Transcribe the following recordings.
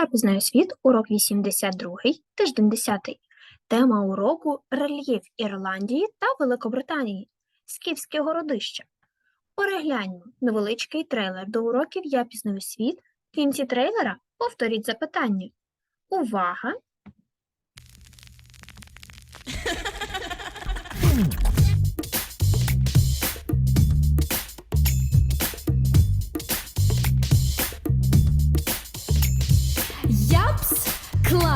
Я пізнаю світ, урок 82, тиждень 10. Тема уроку рельєф Ірландії та Великобританії. Скіфське городище. Перегляньмо невеличкий трейлер до уроків Я пізнаю світ. В кінці трейлера повторіть запитання. Увага!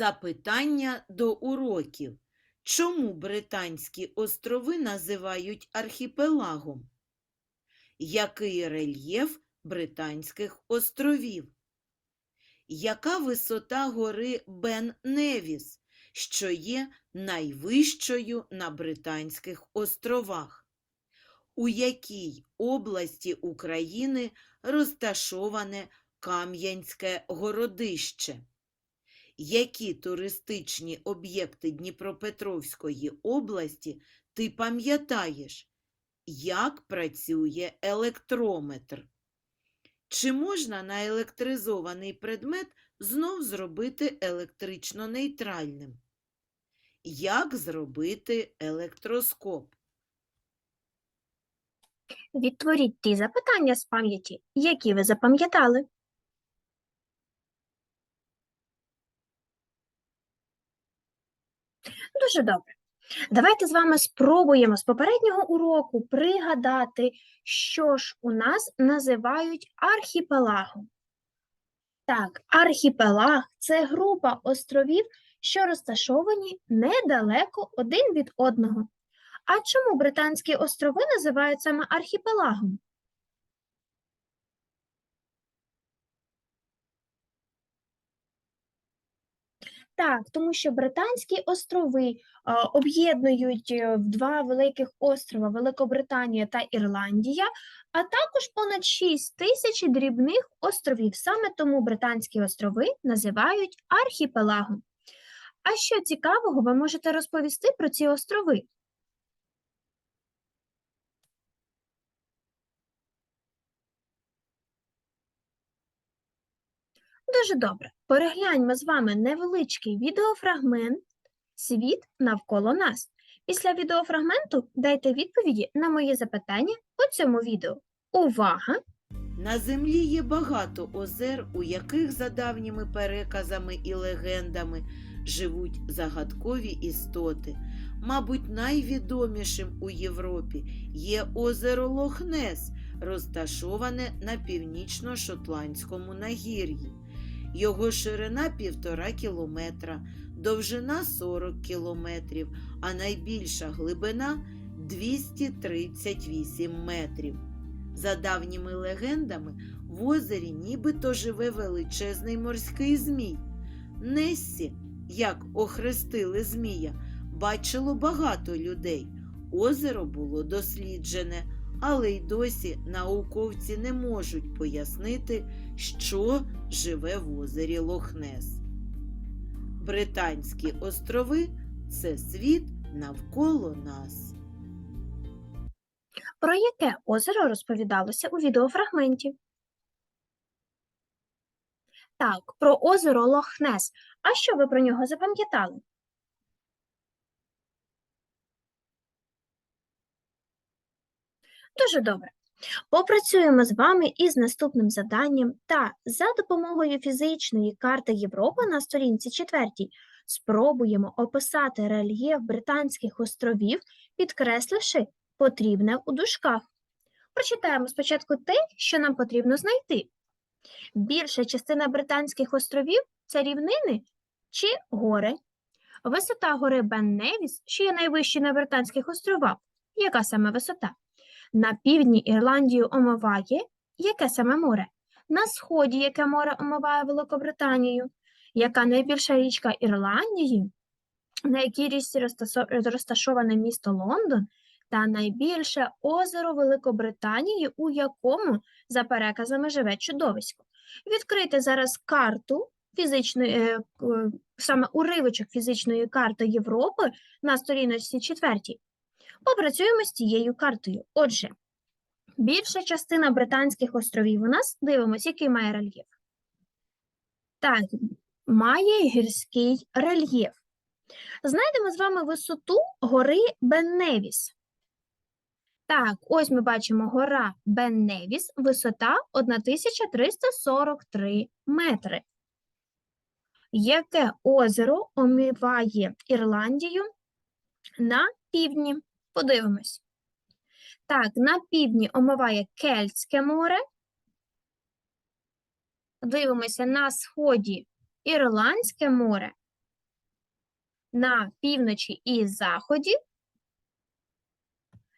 Запитання до уроків. Чому Британські острови називають архіпелагом? Який рельєф Британських островів? Яка висота гори Бен Невіс, що є найвищою на Британських островах? У якій області України розташоване Кам'янське городище? Які туристичні об'єкти Дніпропетровської області ти пам'ятаєш? Як працює електрометр? Чи можна наелектризований предмет знов зробити електрично нейтральним? Як зробити електроскоп? Відтворіть ті запитання з пам'яті, які ви запам'ятали. Дуже добре. Давайте з вами спробуємо з попереднього уроку пригадати, що ж у нас називають архіпелагом. Так, архіпелаг це група островів, що розташовані недалеко один від одного. А чому Британські острови називають саме архіпелагом? Так, тому що Британські острови а, об'єднують е, в два великих острова Великобританія та Ірландія, а також понад 6 тисяч дрібних островів. Саме тому Британські острови називають архіпелагом. А що цікавого ви можете розповісти про ці острови? Дуже добре. Перегляньмо з вами невеличкий відеофрагмент Світ навколо нас. Після відеофрагменту дайте відповіді на мої запитання у цьому відео. Увага! На землі є багато озер, у яких за давніми переказами і легендами живуть загадкові істоти. Мабуть, найвідомішим у Європі є озеро Лохнес, розташоване на північно-шотландському нагір'ї. Його ширина півтора кілометра, довжина 40 кілометрів, а найбільша глибина 238 метрів. За давніми легендами, в озері нібито живе величезний морський змій. Нессі, як охрестили змія, бачило багато людей. Озеро було досліджене, але й досі науковці не можуть пояснити, що живе в озері Лохнес. Британські острови це світ навколо нас. Про яке озеро розповідалося у відеофрагменті? Так, про озеро Лохнес. А що ви про нього запам'ятали? Дуже добре. Попрацюємо з вами із наступним заданням та за допомогою фізичної карти Європи на сторінці 4 спробуємо описати рельєф Британських островів, підкресливши потрібне у дужках. Прочитаємо спочатку те, що нам потрібно знайти. Більша частина Британських островів це рівнини чи гори. Висота гори Бен-Невіс, що є найвищою на Британських островах. Яка саме висота? На півдні Ірландію омиває яке саме море? На сході яке море омиває Великобританію? Яка найбільша річка Ірландії? На якій річці розташоване місто Лондон? Та найбільше озеро Великобританії, у якому, за переказами, живе чудовисько. Відкрийте зараз карту фізичної, е, саме уривочок фізичної карти Європи на сторіночці четвертій. Попрацюємо з цією картою. Отже, більша частина Британських островів у нас, дивимося, який має рельєф. Так, має гірський рельєф. Знайдемо з вами висоту гори Бен-Невіс. Так, ось ми бачимо гора Бен-Невіс, висота 1343 метри. Яке озеро омиває Ірландію на півдні? Подивимось. Так, на півдні омиває Кельтське море. Дивимося на сході Ірландське море. На півночі і заході.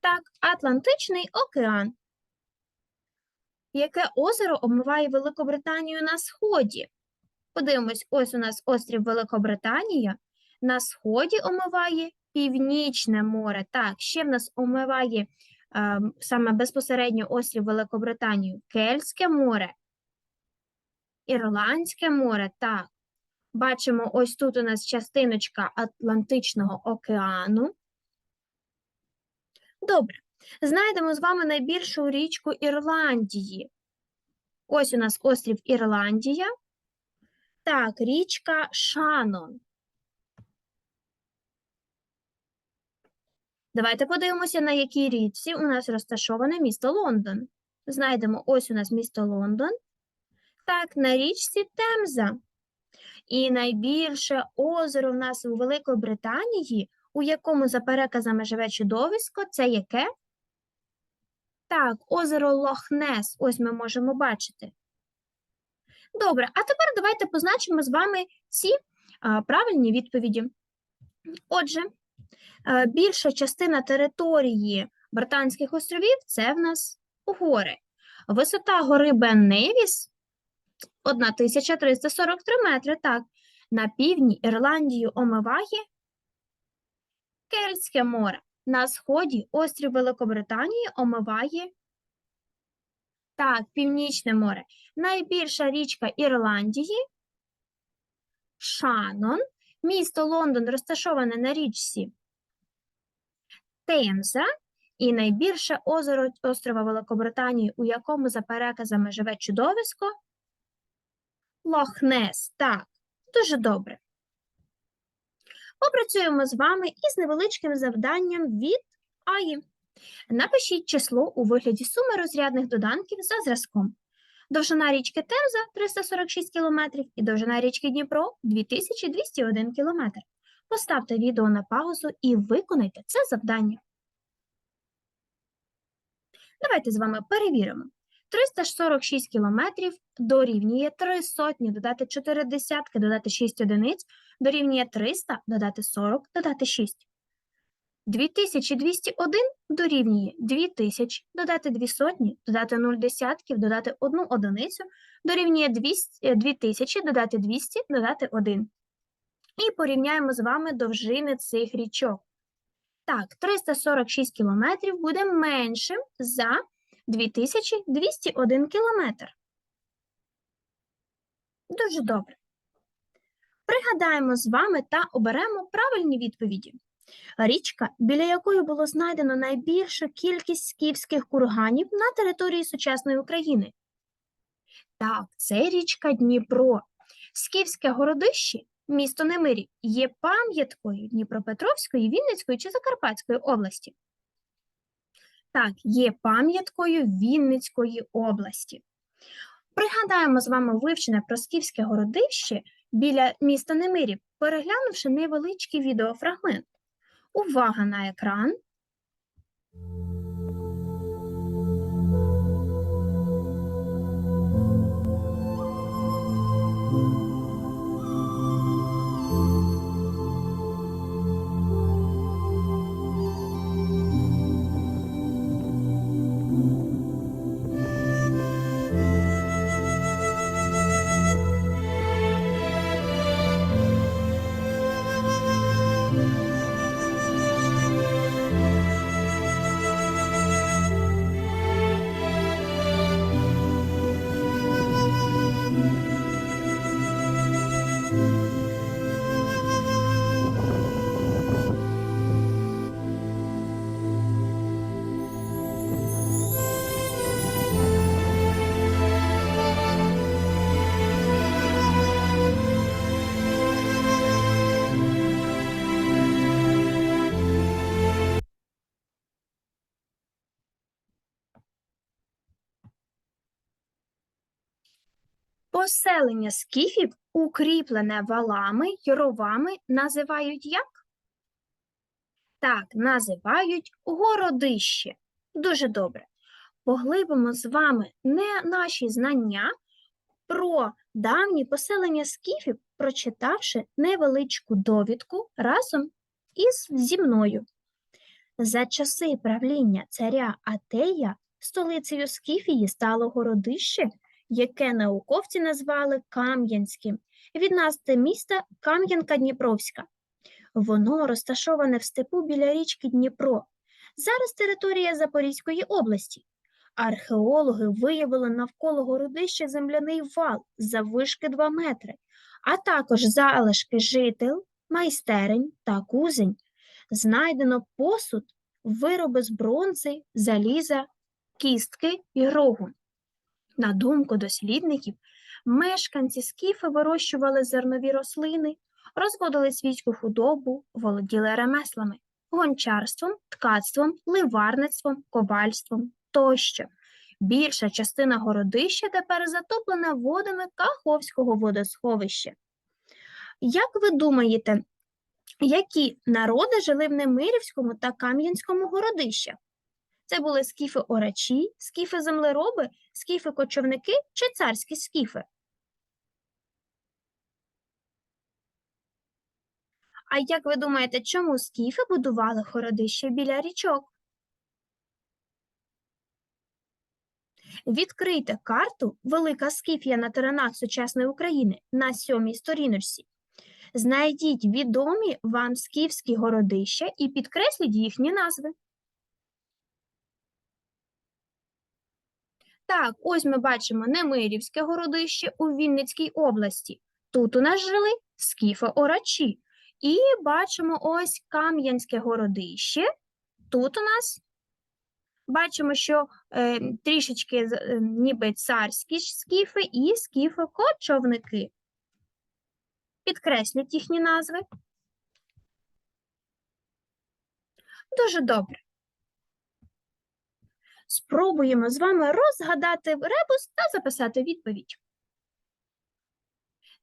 Так, Атлантичний океан. Яке озеро омиває Великобританію на сході? Подивимось, ось у нас острів Великобританія. На сході омиває Північне море. Так, ще в нас омиває е, саме безпосередньо острів Великобританію. Кельтське море, Ірландське море. Так, бачимо, ось тут у нас частиночка Атлантичного океану. Добре. Знайдемо з вами найбільшу річку Ірландії. Ось у нас острів Ірландія. Так, річка Шанон. Давайте подивимося, на якій річці у нас розташоване місто Лондон. Знайдемо ось у нас місто Лондон. Так, на річці Темза. І найбільше озеро в нас у Великобританії, у якому за переказами живе чудовисько, це яке? Так, озеро Лохнес. Ось ми можемо бачити. Добре, а тепер давайте позначимо з вами ці а, правильні відповіді. Отже, більша частина території Британських островів це в нас гори. Висота гори Бен-Невіс 1343 метри. Так, на півдні Ірландію омиває Кельтське море. На сході острів Великобританії омиває так, Північне море. Найбільша річка Ірландії Шанон. Місто Лондон розташоване на річці Темза. І найбільше озеро острова Великобританії, у якому за переказами живе чудовисько Лохнес. Так, дуже добре. Попрацюємо з вами із невеличким завданням від АІ. Напишіть число у вигляді суми розрядних доданків за зразком. Довжина річки Темза 346 км і довжина річки Дніпро 2201 км. Поставте відео на паузу і виконайте це завдання. Давайте з вами перевіримо. 346 км дорівнює 3 сотні, додати 4 десятки, додати 6 одиниць, дорівнює 300, додати 40, додати 6. 2201 дорівнює 2000, додати 2 сотні, додати 0 десятків, додати 1 одиницю, дорівнює 200, е, 2000, додати 200, додати 1. І порівняємо з вами довжини цих річок. Так, 346 кілометрів буде меншим за 2201 кілометр. Дуже добре. Пригадаємо з вами та оберемо правильні відповіді. Річка, біля якої було знайдено найбільшу кількість скіфських курганів на території сучасної України. Так, це річка Дніпро. Скіфське городище, місто Немирі, є пам'яткою Дніпропетровської, Вінницької чи Закарпатської області. Так, є пам'яткою Вінницької області. Пригадаємо з вами вивчене про скіфське городище біля міста Немирі, переглянувши невеличкий відеофрагмент. Увага на екран. Поселення скіфів, укріплене валами й ровами, називають як? Так, називають городище. Дуже добре. Поглибимо з вами не наші знання про давні поселення скіфів, прочитавши невеличку довідку разом із зі мною. За часи правління царя Атея столицею Скіфії стало городище, яке науковці назвали Кам'янським, від назви міста Кам'янка Дніпровська. Воно розташоване в степу біля річки Дніпро. Зараз територія Запорізької області. Археологи виявили навколо городища земляний вал заввишки 2 метри, а також залишки жител, майстерень та кузень. Знайдено посуд, вироби з бронзи, заліза, кістки і рогу. На думку дослідників, мешканці скіфи вирощували зернові рослини, розводили свійську худобу, володіли ремеслами, гончарством, ткацтвом, ливарництвом, ковальством тощо. Більша частина городища тепер затоплена водами Каховського водосховища. Як ви думаєте, які народи жили в Немирівському та Кам'янському городищах? Це були скіфи-орачі, скіфи-землероби, скіфи-кочовники чи царські скіфи? А як ви думаєте, чому скіфи будували городище біля річок? Відкрийте карту Велика Скіфія на теренах сучасної України на сьомій сторіночці. Знайдіть відомі вам скіфські городища і підкресліть їхні назви. Так, ось ми бачимо Немирівське городище у Вінницькій області. Тут у нас жили скіфи-орачі. І бачимо ось Кам'янське городище. Тут у нас бачимо, що е, трішечки е, ніби царські скіфи і скіфи-кочовники. Підкресліть їхні назви. Дуже добре. Спробуємо з вами розгадати ребус та записати відповідь.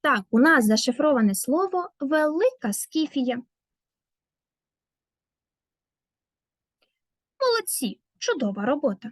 Так, у нас зашифроване слово Велика Скіфія. Молодці, чудова робота.